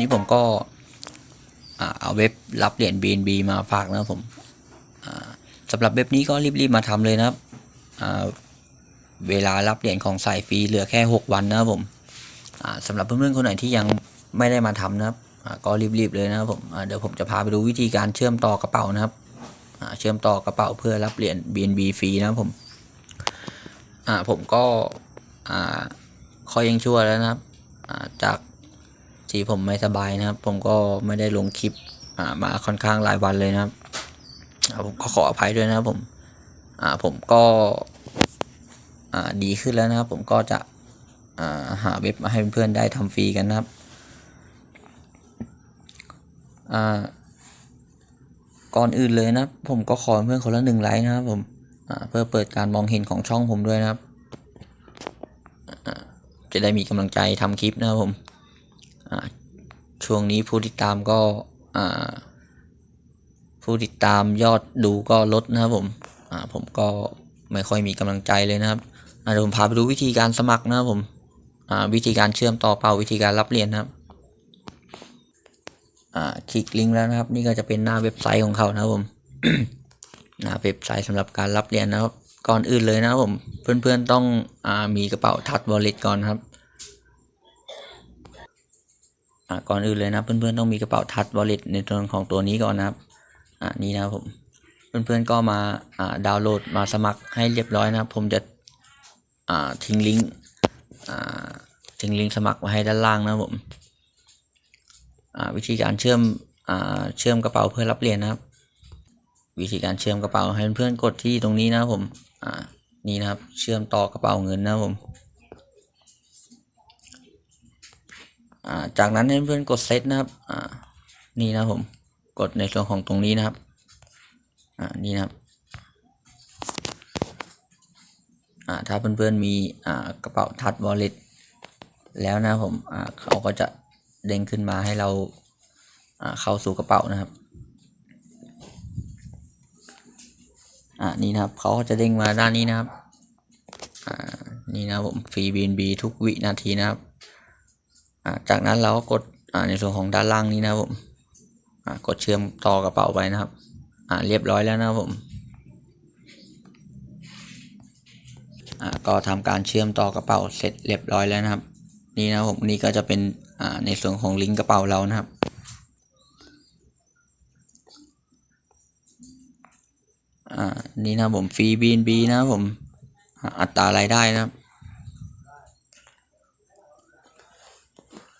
นี้ผมก็เอาเว็บรับเหรียญ BNB มาฝากนะครับผมสำหรับเว็บนี้ก็รีบๆมาทำเลยนะครับเวลารับเหรียญของสายฟรีเหลือแค่ 6 วันนะครับผมสำหรับเพื่อนๆคนไหนที่ยังไม่ได้มาทำนะครับก็รีบๆเลยนะครับผมเดี๋ยวผมจะพาไปดูวิธีการเชื่อมต่อกระเป๋านะครับเชื่อมต่อกระเป๋าเพื่อรับเหรียญ BNB ฟรีนะครับผมผมก็คอยยังชั่วแล้วนะครับจาก ที่ผมไม่สบายนะครับ ผมก็ไม่ได้ลงคลิปมาค่อนข้างหลายวันเลยนะครับผมก็ขออภัยด้วยนะครับผมผมก็ดีขึ้นแล้วนะครับ ผมก็จะหาเว็บมาให้เพื่อนได้ทำฟรีกันนะครับก่อนอื่นเลยนะผมก็ขอเพื่อนคนละหนึ่งไลค์นะครับผมเพื่อเปิดการมองเห็นของช่องผมด้วยนะครับ จะได้มีกำลังใจทำคลิปนะครับผม ช่วงนี้ผู้ติดตามก็ผู้ติดตามยอดดูก็ลดนะครับผมผมก็ไม่ค่อยมีกำลังใจเลยนะครับเดี๋ยวผมพาไปดูวิธีการสมัครนะครับผมวิธีการเชื่อมต่อเป่าวิธีการรับเรียญนะครับคลิกลิงก์แล้วนะครับ นี่ก็จะเป็นหน้าเว็บไซต์ของเขานะครับผมหน้าเว็บไซต์สำหรับการรับเรียญนะครับ ก่อนอื่นเลยนะครับผม เพื่อนๆต้องอมีกระเป๋าทัดวอลเล็ตก่อนครับ อ่าก่อนอื่นเลยนะเพื่อนๆต้องมีกระเป๋าทัชวอลเล็ตในส่วนของตัวนี้ก่อนนะครับอ่านี่นะผมเพื่อนๆก็มาอ่าดาวน์โหลดมาสมัครให้เรียบร้อยนะครับผมจะอ่าทิ้งลิงก์อ่าทิ้งลิงก์สมัครไว้ให้ด้านล่างนะผมอ่าวิธีการเชื่อมอ่าเชื่อมกระเป๋าเพื่อรับเหรียญนะครับ วิธีการเชื่อมกระเป๋าให้เพื่อนๆกดที่ตรงนี้นะผมอ่านี่นะครับเชื่อมต่อกระเป๋าเงินนะผม อ่า จากนั้นให้เพื่อนกดเซตนะครับนี่นะผมกดในส่วนของตรงนี้นะครับนี่นะครับถ้าเพื่อนๆมีอ่ากระเป๋าทัดวอลเล็ตแล้วนะผมเขาก็จะเด้งขึ้นมาให้เราเข้าสู่กระเป๋านะครับอ่านี่นะครับเขาก็จะเด้งมาด้านนี้นะครับอ่านี่นะผมฟรี BNB ทุกวินาทีนะครับ จากนั้นเราก็กดในส่วนของด้านล่างนี้นะครับผมกดเชื่อมต่อกระเป๋าไปนะครับเรียบร้อยแล้วนะครับผมก็ทำการเชื่อมต่อกระเป๋าเสร็จเรียบร้อยแล้วนะครับ นี่นะผมนี่ก็จะเป็นในส่วนของลิงก์กระเป๋าเรานะครับนี่นะผมฟรี BNB นะครับผมอัตรารายได้นะครับ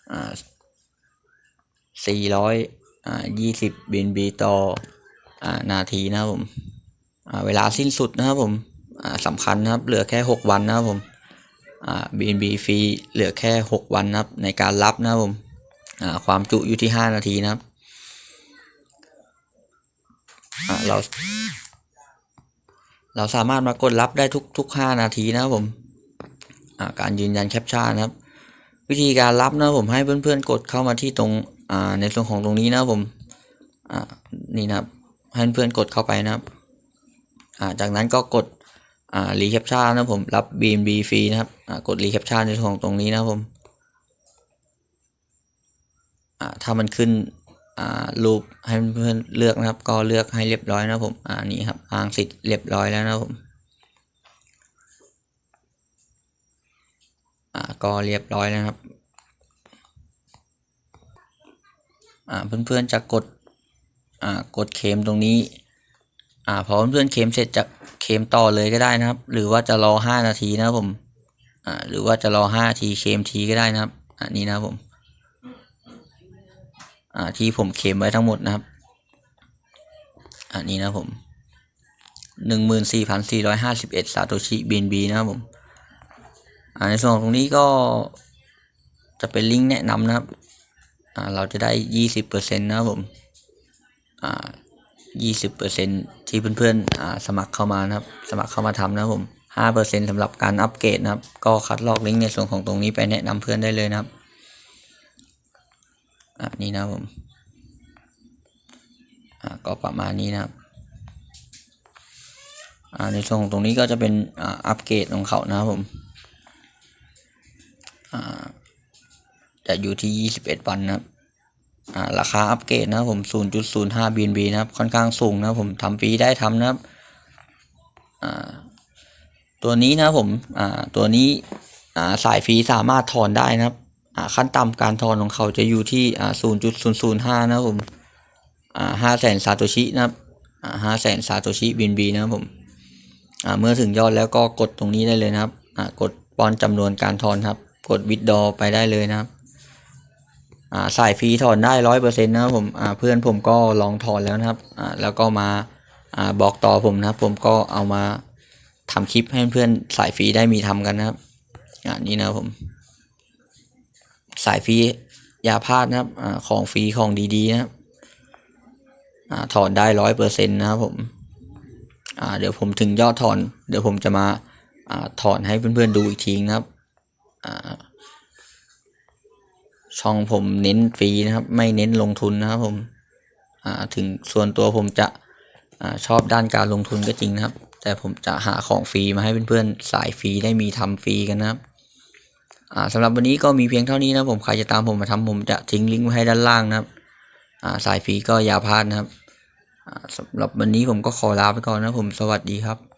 อ่า สี่ร้อยยี่สิบบินบีต่ออ่านาทีนะครับผมเวลาสิ้นสุดนะครับผมสำคัญนะครับเหลือแค่หกวันนะครับผมอ่าบินบีฟรีเหลือแค่หกวันนะครับในการรับนะครับผมความจุอยู่ที่ห้านาทีนะครับเราเราสามารถมากดรับได้ทุกทุกห้านาทีนะครับผมการยืนยันแคปชั่นนะครับ วิธีการรับนะผมให้เพื่อนๆกดเข้ามาที่ตรงอ่าในส่วนของตรงนี้นะผมอ่านี่นะครับให้เพื่อนๆกดเข้าไปนะครับอ่าจากนั้นก็กดอ่ารีแคปชั่นนะผมรับ BNB ฟรีนะครับอ่ากดรีแคปชั่นในส่วนของตรงนี้นะผมอ่าถ้ามันขึ้นอ่ารูปให้เพื่อนๆเลือกนะครับ ก็เลือกให้เรียบร้อยนะผมอ่านี่ครับอ้างสิทธิ์เรียบร้อยแล้วนะผม อ่า ก็เรียบร้อยแล้วนะครับอ่าเพื่อนๆจะกดอ่ากดเคลมตรงนี้อ่าพอเพื่อนๆเคลมเสร็จจะเคลมต่อเลยก็ได้นะครับ หรือว่าจะรอห้านาทีนะครับผมอ่าหรือว่าจะรอห้านาทีเคลมทีก็ได้นะครับอ่านี่นะครับผมอ่าที่ผมเคลมไว้ทั้งหมดนะครับอ่านี่นะครับผมหนึ่งหมื่นสี่พันสี่ร้อยห้าสิบเอ็ดซาโตชิบีนบีนะครับผม ในส่วนตรงนี้ก็จะเป็นลิงก์แนะนำนะครับเราจะได้ยี่สิบเปอร์เซ็นต์นะครับผมยี่สิบเปอร์เซ็นที่เพื่อนๆอ่าสมัครเข้ามานะครับ สมัครเข้ามาทำนะครับผมห้าเปอร์เซ็นสำหรับการอัปเกรดนะครับ ก็คัดลอกลิงก์ในส่วนของตรงนี้ไปแนะนำเพื่อนได้เลยนะครับอ่านี่นะผมอ่าก็ประมาณนี้นะครับอ่าในส่วนของตรงนี้ก็จะเป็นอ่าอัปเกรดของเขานะครับผม อ่า จะอยู่ที่ยี่สิบเอ็ดวันนะครับราคาอัปเกรดนะครับผม 0.05 BNB นะครับ ค่อนข้างสูงนะครับผมทำฟรีได้ทำนะครับตัวนี้นะผมตัวนี้สายฟรีสามารถถอนได้นะครับขั้นต่ำการถอนของเขาจะอยู่ที่ 0.005 นะครับผมอ่า5แสนซาโตชินะครับอ่า5แสนซาโตชิ BNB นะครับผมเมื่อถึงยอดแล้วก็กดตรงนี้ได้เลยนะครับกดป้อนจำนวนการถอนครับ กดวิดดอไปได้เลยนะครับ สายฟรีถอนได้ร้อยเปอร์เซ็นต์นะครับผมเพื่อนผมก็ลองถอนแล้วนะครับแล้วก็มาอบอกต่อผมนะครับ ผมก็เอามาทำคลิปให้เพื่อนสายฟรีได้มีทำกันนะครับอ่านี่นะผม สายฟรีอย่าพลาดนะครับอของฟรีของดีๆนะครับอถอนได้ร้อยเปอร์เซ็นต์นะครับผมเดี๋ยวผมถึงยอดถอน เดี๋ยวผมจะมาอ่าถอนให้เพื่อนๆดูอีกทีนะครับอ่า ช่องผมเน้นฟรีนะครับ ไม่เน้นลงทุนนะครับผมถึงส่วนตัวผมจะอชอบด้านการลงทุนก็จริงนะครับ แต่ผมจะหาของฟรีมาให้เพื่อนๆสายฟรีได้มีทำฟรีกันนะครับอ่าสำหรับวันนี้ก็มีเพียงเท่านี้นะผมใครจะตามผมมาทำผมจะทิ้งลิงก์ไว้ให้ด้านล่างนะครับสายฟรีก็อย่าพลาดนะครับอ่าสำหรับวันนี้ผมก็ขอลาไปก่อนนะผมสวัสดีครับ